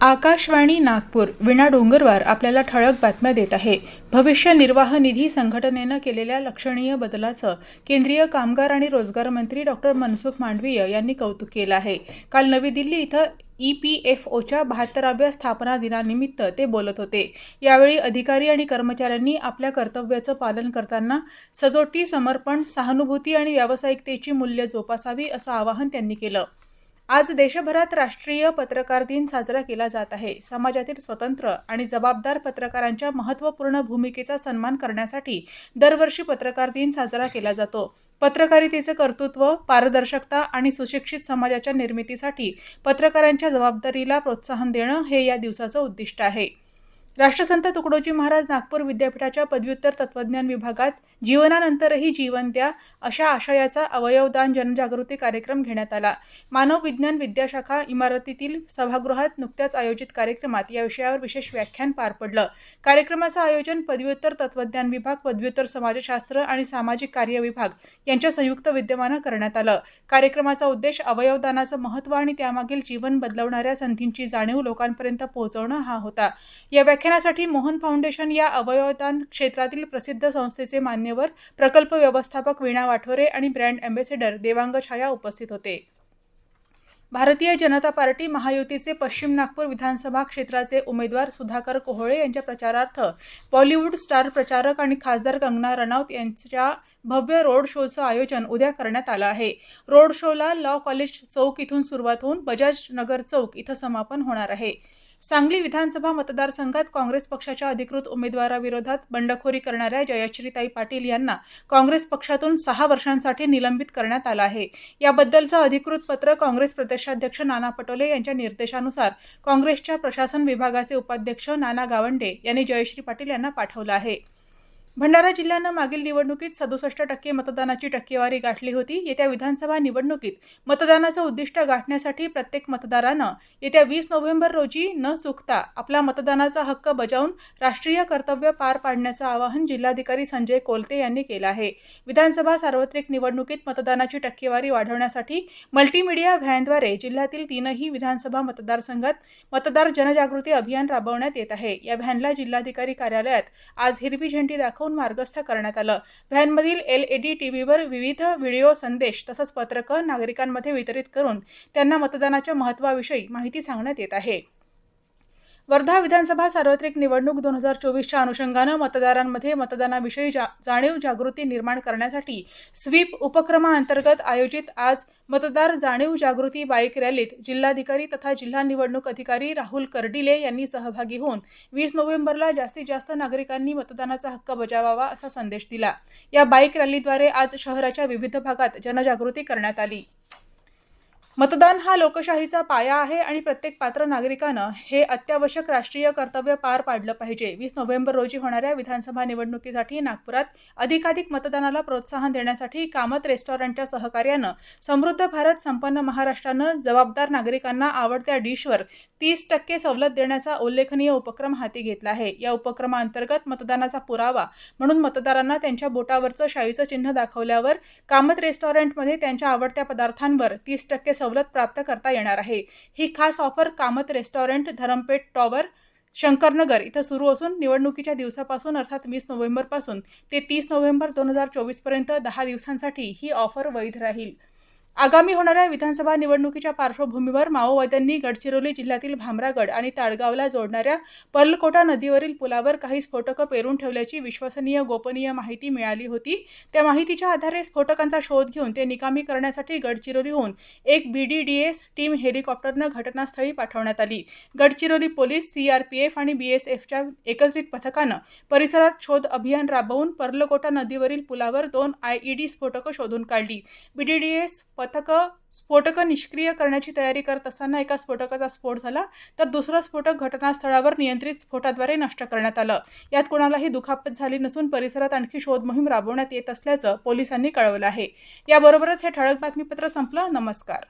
आकाशवाणी नागपूर विणा डोंगरवार आपल्याला ठळक बातम्या देत आहे. भविष्य निर्वाह निधी संघटनेनं केलेल्या लक्षणीय बदलाचं केंद्रीय कामगार आणि रोजगार मंत्री डॉक्टर मनसुख मांडवीय यांनी कौतुक केलं आहे. काल नवी दिल्ली इथं ई पी एफ ओच्या बहात्तराव्या स्थापना दिनानिमित्त ते बोलत होते. यावेळी अधिकारी आणि कर्मचाऱ्यांनी आपल्या कर्तव्याचं पालन करताना सजोटी समर्पण सहानुभूती आणि व्यावसायिकतेची मूल्य जोपासावी असं आवाहन त्यांनी केलं. आज देशभरात राष्ट्रीय पत्रकार दिन साजरा केला जात आहे. समाजातील स्वतंत्र आणि जबाबदार पत्रकारांच्या महत्त्वपूर्ण भूमिकेचा सन्मान करण्यासाठी दरवर्षी पत्रकार दिन साजरा केला जातो. पत्रकारितेचं कर्तृत्व पारदर्शकता आणि सुशिक्षित समाजाच्या निर्मितीसाठी पत्रकारांच्या जबाबदारीला प्रोत्साहन देणं हे या दिवसाचं उद्दिष्ट आहे. राष्ट्रसंत तुकडोजी महाराज नागपूर विद्यापीठाच्या पदव्युत्तर तत्वज्ञान विभागात जीवनानंतरही जीवन द्या अशा आशयाचा अवयवदान जनजागृती कार्यक्रम घेण्यात आला. मानव विज्ञान विद्याशाखा इमारतीतील सभागृहात नुकत्याच आयोजित कार्यक्रमात या विषयावर विशेष व्याख्यान पार पडलं. कार्यक्रमाचं आयोजन पदव्युत्तर तत्वज्ञान विभाग पदव्युत्तर समाजशास्त्र आणि सामाजिक कार्य विभाग यांच्या संयुक्त विद्यमानं करण्यात आलं. कार्यक्रमाचा उद्देश अवयवदानाचं महत्त्व आणि त्यामागील जीवन बदलवणाऱ्या संधींची जाणीव लोकांपर्यंत पोहोचवणं हा होता. या व्याख्यानासाठी मोहन फाउंडेशन या अवयवदान क्षेत्रातील प्रसिद्ध संस्थेचे मान्यवर प्रकल्प व्यवस्थापक वीणा वाठोरे आणि ब्रँड अँबेसेडर देवांग छाया उपस्थित होते. भारतीय जनता पार्टी महायुतीचे पश्चिम नागपूर विधानसभा क्षेत्राचे उमेदवार सुधाकर कोहळे यांच्या प्रचारार्थ बॉलिवूड स्टार प्रचारक आणि खासदार कंगना रनौत यांच्या भव्य रोड शोचं आयोजन उद्या करण्यात आलं आहे. रोड शोला लॉ कॉलेज चौक इथून सुरुवात होऊन बजाज नगर चौक इथं समापन होणार आहे. सांगली विधानसभा मतदारसंघात काँग्रेस पक्षाच्या अधिकृत उमेदवाराविरोधात बंडखोरी करणाऱ्या जयश्रीताई पाटील यांना काँग्रेस पक्षातून सहा वर्षांसाठी निलंबित करण्यात आलं आहे. याबद्दलचं अधिकृत पत्र काँग्रेस प्रदेशाध्यक्ष नाना पटोले यांच्या निर्देशानुसार काँग्रेसच्या प्रशासन विभागाचे उपाध्यक्ष नाना गावंडे यांनी जयश्री पाटील यांना पाठवलं आहे. भंडारा जिल्ह्यानं मागील निवडणुकीत सदुसष्ट टक्के मतदानाची टक्केवारी गाठली होती. येत्या विधानसभा निवडणुकीत मतदानाचं उद्दिष्ट गाठण्यासाठी प्रत्येक मतदारानं येत्या वीस नोव्हेंबर रोजी न चुकता आपला मतदानाचा हक्क बजावून राष्ट्रीय कर्तव्य पार पाडण्याचं आवाहन जिल्हाधिकारी संजय कोलते यांनी केलं आहे. विधानसभा सार्वत्रिक निवडणुकीत मतदानाची टक्केवारी वाढवण्यासाठी मल्टीमीडिया व्हॅनद्वारे जिल्ह्यातील तीनही विधानसभा मतदारसंघात मतदार जनजागृती अभियान राबवण्यात येत आहे. या व्हॅनला जिल्हाधिकारी कार्यालयात आज हिरवी झेंडी दाखवून मार्गस्थ करण्यात आलं. व्हॅनमधील एल ई डी टीव्हीवर विविध व्हिडिओ संदेश तसंच पत्रकं नागरिकांमध्ये वितरित करून त्यांना मतदानाच्या महत्त्वाविषयी माहिती सांगण्यात येत आहे. वर्धा विधानसभा सार्वत्रिक निवडणूक दोन हजार चोवीसच्या अनुषंगानं मतदारांमध्ये मतदानाविषयी जा जाणीव जागृती निर्माण करण्यासाठी स्वीप उपक्रमाअंतर्गत आयोजित आज मतदार जाणीव जागृती बाईक रॅलीत जिल्हाधिकारी तथा जिल्हा निवडणूक अधिकारी राहुल कर्डिले यांनी सहभागी होऊन वीस नोव्हेंबरला जास्तीत जास्त नागरिकांनी मतदानाचा हक्क बजावावा असा संदेश दिला. या बाईक रॅलीद्वारे आज शहराच्या विविध भागात जनजागृती करण्यात आली. मतदान हा लोकशाहीचा पाया आहे आणि प्रत्येक पात्र नागरिकानं हे अत्यावश्यक राष्ट्रीय कर्तव्य पार पाडलं पाहिजे. वीस नोव्हेंबर रोजी होणाऱ्या विधानसभा निवडणुकीसाठी नागपुरात अधिकाधिक मतदानाला प्रोत्साहन देण्यासाठी कामत रेस्टॉरंटच्या सहकार्यानं समृद्ध भारत संपन्न महाराष्ट्रानं जबाबदार नागरिकांना आवडत्या डिशवर तीस टक्के सवलत देण्याचा उल्लेखनीय उपक्रम हाती घेतला आहे. या उपक्रमाअंतर्गत मतदानाचा पुरावा म्हणून मतदारांना त्यांच्या बोटावरचं शाईचं चिन्ह दाखवल्यावर कामत रेस्टॉरंटमध्ये त्यांच्या आवडत्या पदार्थांवर तीस टक्के सवलत प्राप्त करता येणार आहे. ही खास offer Kamat restaurant Dharampeth tower Shankarnagar इथं सुरू असून निवडणुकीच्या दिवसापासून अर्थात वीस नोव्हेंबरपासून ते तीस नोव्हेंबर दोन हजार चोवीसपर्यंत दहा दिवसांसाठी ही ऑफर वैध राहील. आगामी होणाऱ्या विधानसभा निवडणुकीच्या पार्श्वभूमीवर माओवाद्यांनी गडचिरोली जिल्ह्यातील भामरागड आणि ताडगावला जोडणाऱ्या पर्लकोटा नदीवरील पुलावर काही स्फोटकं पेरून ठेवल्याची विश्वसनीय गोपनीय माहिती मिळाली होती. त्या माहितीच्या आधारे स्फोटकांचा शोध घेऊन ते निकामी करण्यासाठी गडचिरोलीहून एक B D D S team हेलिकॉप्टरनं घटनास्थळी पाठवण्यात आली. गडचिरोली पोलीस सीआरपीएफ आणि बीएसएफच्या एकत्रित पथकानं परिसरात शोध अभियान राबवून पर्लकोटा नदीवरील पुलावर दोन आयईडी स्फोटकं शोधून काढली. बीडीडीएस पथकं स्फोटकं निष्क्रिय करण्याची तयारी करत असताना एका स्फोटकाचा स्फोट झाला तर दुसरं स्फोटक घटनास्थळावर नियंत्रित स्फोटाद्वारे नष्ट करण्यात आलं. यात कोणालाही दुखापत झाली नसून परिसरात आणखी शोध मोहीम राबवण्यात येत असल्याचं पोलिसांनी कळवलं आहे. याबरोबरच हे ठळक बातमीपत्र संपलं. नमस्कार.